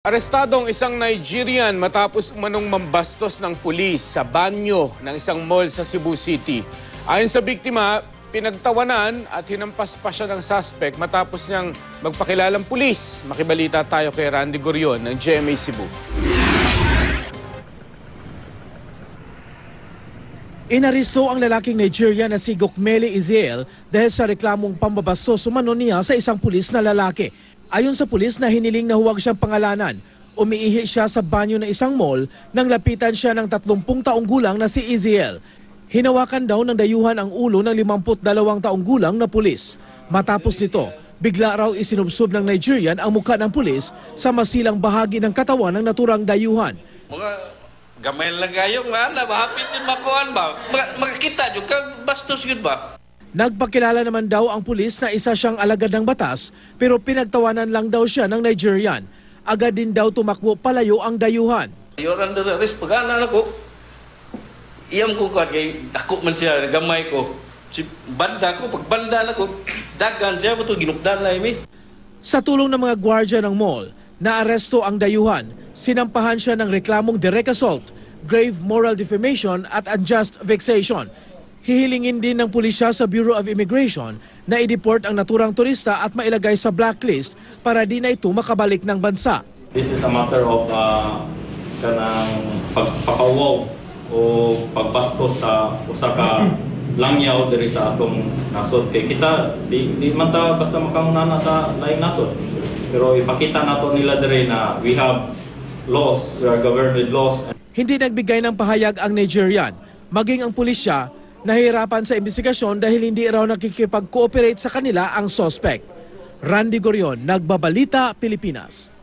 Arestado ang isang Nigerian matapos umanong mambastos ng pulis sa banyo ng isang mall sa Cebu City. Ayon sa biktima, pinagtawanan at hinampas pa siya ng suspect matapos niyang magpakilalang pulis. Makibalita tayo kay Randy Gorion ng GMA Cebu. Inaristo ang lalaking Nigerian na si Gokmele Iziel dahil sa reklamong pambabastos umano niya sa isang pulis na lalaki. Ayon sa pulis na hiniling na huwag siyang pangalanan, umiihi siya sa banyo ng isang mall nang lapitan siya ng 30 taong gulang na si Iziel. Hinawakan daw ng dayuhan ang ulo ng 52 taong gulang na pulis. Matapos nito, bigla raw isinubsob ng Nigerian ang mukha ng pulis sa masilang bahagi ng katawan ng naturang dayuhan. Mga gamay lang kayo nga na mahapit yung makuhan ba? Makakita yung bastos yun ba? Nagpakilala naman daw ang pulis na isa siyang alagad ng batas pero pinagtawanan lang daw siya ng Nigerian. Agad din daw tumakbo palayo ang dayuhan. You're under arrest. Pagana na ko. Iyam ko ka kay ako man siya gamay ko. Si banda ko pag banda na ko dagan siya mo to ginukdan na imi. Sa tulong ng mga gwardya ng mall, naaresto ang dayuhan. Sinampahan siya ng reklamong direct assault, grave moral defamation at unjust vexation. Hihilingin din ng pulisya sa Bureau of Immigration na i-deport ang naturang turista at mailagay sa blacklist para di na ito makabalik ng bansa. This is a matter of uh, kanang pagpakawaw o pagbastos sa usa ka langyaw diri sa atong nasod kay kita di, di man ta basta makaunana sa laing nasod pero ipakita nato nila diri na we have laws we are governed with laws Hindi nagbigay ng pahayag ang Nigerian. Maging ang pulisya, nahihirapan sa investigasyon dahil hindi raw nakikipag-cooperate sa kanila ang suspect. Randy Gorion, Nagbabalita, Pilipinas.